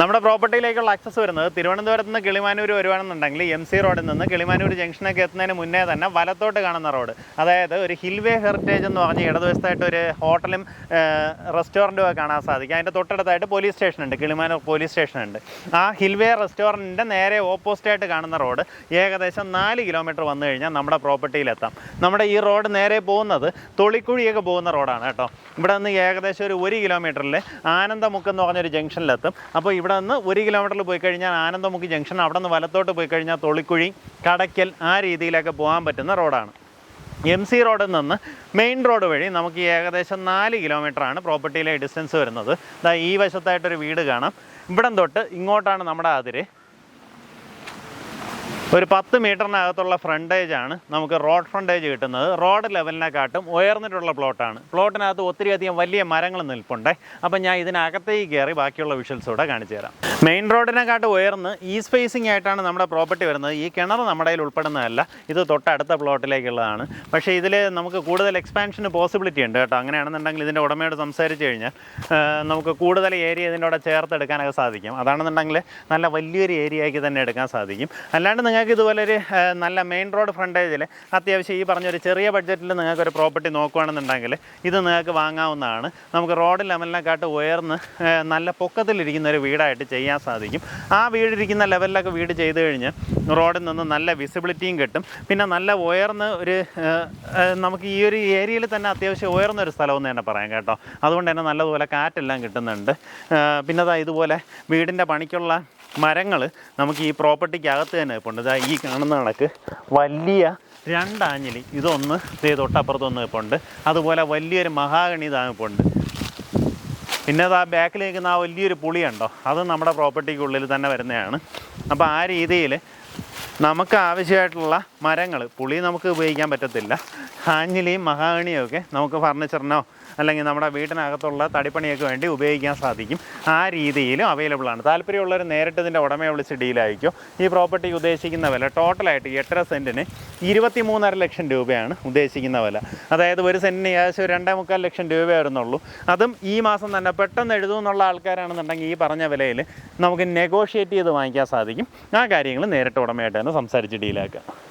നമ്മുടെ പ്രോപ്പർട്ടിയിലേക്കുള്ള ആക്സസ് വരുന്നത് തിരുവനന്തപുരത്ത് നിന്ന് കിളിമാനൂർ വരുവാണെന്നുണ്ടെങ്കിൽ എം സി റോഡിൽ നിന്ന് കിളിമാനൂർ ജംഗ്ഷനൊക്കെ എത്തുന്നതിന് മുന്നേ തന്നെ വലത്തോട്ട് കാണുന്ന റോഡ് അതായത് ഒരു ഹിൽവേ ഹെറിറ്റേജ് എന്ന് പറഞ്ഞ് ഇടതുവശത്തായിട്ട് ഒരു ഹോട്ടലും റെസ്റ്റോറന്റും ഒക്കെ കാണാൻ സാധിക്കും. അതിന്റെ തൊട്ടടുത്തായിട്ട് പോലീസ് സ്റ്റേഷൻ ഉണ്ട്. കിളിമാനൂർ പോലീസ് സ്റ്റേഷൻ ഉണ്ട്. ആ ഹിൽവേ റെസ്റ്റോറന്റിന്റെ നേരെ ഓപ്പോസിറ്റായിട്ട് കാണുന്ന റോഡ് ഏകദേശം നാല് കിലോമീറ്റർ വന്നു കഴിഞ്ഞാൽ നമ്മുടെ പ്രോപ്പർട്ടിയിലെത്താം നമ്മുടെ ഈ റോഡ് നേരെ പോകുന്നത് തൊളിക്കുഴിയൊക്കെ പോകുന്ന റോഡാണ് കേട്ടോ. ഇവിടെ നിന്ന് ഏകദേശം ഒരു ഒരു കിലോമീറ്ററിൽ ആനന്ദമുക്ക് എന്ന് പറഞ്ഞൊരു ജംഗ്ഷനിലെത്തും അപ്പോൾ ഇവിടെ നിന്ന് ഒരു കിലോമീറ്ററിൽ പോയി കഴിഞ്ഞാൽ ആനന്ദമുഖി ജംഗ്ഷൻ അവിടെ നിന്ന് വലത്തോട്ട് പോയി കഴിഞ്ഞാൽ തൊളിക്കുഴി കടയ്ക്കൽ ആ രീതിയിലൊക്കെ പോകാൻ പറ്റുന്ന റോഡാണ്. എം സി റോഡിൽ നിന്ന് മെയിൻ റോഡ് വഴി നമുക്ക് ഏകദേശം നാല് കിലോമീറ്ററാണ് പ്രോപ്പർട്ടിയിലെ ഡിസ്റ്റൻസ് വരുന്നത്. ഈ വശത്തായിട്ടൊരു വീട് കാണാം. ഇവിടം തൊട്ട് ഇങ്ങോട്ടാണ് നമ്മുടെ അതിര്. ഒരു പത്ത് മീറ്ററിനകത്തുള്ള ഫ്രണ്ടേജ് ആണ് നമുക്ക് റോഡ് ഫ്രണ്ടേജ് കിട്ടുന്നത്. റോഡ് ലെവലിനെക്കാട്ടും ഉയർന്നിട്ടുള്ള പ്ലോട്ടാണ് പ്ലോട്ടിനകത്ത് ഒത്തിരി അധികം വലിയ മരങ്ങൾ നിൽപ്പുണ്ടേ. അപ്പം ഞാൻ ഇതിനകത്തേക്ക് കയറി ബാക്കിയുള്ള വിഷ്വൽസ് കൂടെ കാണിച്ചു തരാം. മെയിൻ റോഡിനെക്കാട്ടും ഉയർന്ന് ഈ സ്പേസിംഗ് ആയിട്ടാണ് നമ്മുടെ പ്രോപ്പർട്ടി വരുന്നത്. ഈ കിണർ നമ്മുടെ കയ്യിൽ ഉൾപ്പെടുന്നതല്ല. ഇത് തൊട്ടടുത്ത പ്ലോട്ടിലേക്കുള്ളതാണ് പക്ഷേ ഇതിൽ നമുക്ക് കൂടുതൽ എക്സ്പാൻഷന് പോസിബിലിറ്റി ഉണ്ട് കേട്ടോ. അങ്ങനെയാണെന്നുണ്ടെങ്കിൽ ഇതിന്റെ ഉടമയോട് സംസാരിച്ച് കഴിഞ്ഞാൽ നമുക്ക് കൂടുതൽ ഏരിയ ഇതിന്റെ കൂടെ ചേർത്തെടുക്കാനൊക്കെ സാധിക്കും. അതാണെന്നുണ്ടെങ്കിൽ നല്ല വലിയൊരു ഏരിയയ്ക്ക് തന്നെ എടുക്കാൻ സാധിക്കും. അല്ലാണ്ട് നിങ്ങൾക്ക് ഇതുപോലെ ഒരു നല്ല മെയിൻ റോഡ് ഫ്രണ്ടേജിൽ അത്യാവശ്യം ഈ പറഞ്ഞൊരു ചെറിയ ബഡ്ജറ്റിൽ നിങ്ങൾക്കൊരു പ്രോപ്പർട്ടി നോക്കുകയാണെന്നുണ്ടെങ്കിൽ ഇത് നിങ്ങൾക്ക് വാങ്ങാവുന്നതാണ്. നമുക്ക് റോഡ് ലെവലിനെക്കാട്ട് ഉയർന്ന് നല്ല പൊക്കത്തിലിരിക്കുന്ന ഒരു വീടായിട്ട് ചെയ്യാൻ സാധിക്കും. ആ വീടിരിക്കുന്ന ലെവലിലൊക്കെ വീട് ചെയ്ത് കഴിഞ്ഞ് റോഡിൽ നിന്ന് നല്ല വിസിബിലിറ്റിയും കിട്ടും. പിന്നെ നല്ല ഉയർന്ന് ഒരു നമുക്ക് ഈ ഒരു ഏരിയയിൽ തന്നെ അത്യാവശ്യം ഉയർന്ന ഒരു സ്ഥലമെന്ന് തന്നെ പറയാം കേട്ടോ. അതുകൊണ്ട് തന്നെ നല്ലതുപോലെ കാറ്റെല്ലാം കിട്ടുന്നുണ്ട്. പിന്നെ ഇതുപോലെ വീടിന്റെ പണിക്കുള്ള മരങ്ങൾ നമുക്ക് ഈ പ്രോപ്പർട്ടിക്കകത്ത് തന്നെ ഇപ്പോൾ ഇതാ ഈ കാണുന്ന കണക്ക് വലിയ രണ്ടാഞ്ഞിലി. ഇതൊന്ന് തൊട്ടപ്പുറത്തൊന്ന് ഉണ്ട് അതുപോലെ വലിയൊരു മഹാഗണി ഇതാ ഉണ്ട് പിന്നെ അത് ആ ബാക്കിൽ ആ വലിയൊരു പുളിയുണ്ടോ അത് നമ്മുടെ പ്രോപ്പർട്ടിക്കുള്ളിൽ തന്നെ വരുന്നതാണ്. അപ്പോൾ ആ രീതിയിൽ നമുക്ക് ആവശ്യമായിട്ടുള്ള മരങ്ങൾ പുളി നമുക്ക് ഉപയോഗിക്കാൻ പറ്റത്തില്ല. ആഞ്ഞിലിയും മഹാഗണിയും ഒക്കെ നമുക്ക് ഫർണിച്ചറിനോ അല്ലെങ്കിൽ നമ്മുടെ വീട്ടിനകത്തുള്ള തടിപ്പണിയൊക്കെ വേണ്ടി ഉപയോഗിക്കാൻ സാധിക്കും. ആ രീതിയിലും അവൈലബിൾ ആണ്. താല്പര്യമുള്ളവർ നേരിട്ട് ഇതിന്റെ ഉടമയെ വിളിച്ച് ഡീലായിരിക്കും ഈ പ്രോപ്പർട്ടി ഉദ്ദേശിക്കുന്ന വില ടോട്ടലായിട്ട് എട്ടര സെന്റിന് ഇരുപത്തി മൂന്നര ലക്ഷം രൂപയാണ് ഉദ്ദേശിക്കുന്ന വില. അതായത് ഒരു സെന്റിന് ഏകദേശം രണ്ടേ മുക്കാൽ ലക്ഷം രൂപ വരുന്നുള്ളൂ. അതും ഈ മാസം തന്നെ പെട്ടെന്ന് എഴുതുമെന്നുള്ള ആൾക്കാരാണെന്നുണ്ടെങ്കിൽ ഈ പറഞ്ഞ വിലയിൽ നമുക്ക് നെഗോഷിയേറ്റ് ചെയ്ത് വാങ്ങിക്കാൻ സാധിക്കും. ആ കാര്യങ്ങൾ നേരിട്ട് ഉടമയായിട്ട് തന്നെ സംസാരിച്ച് ഡീലാക്കാം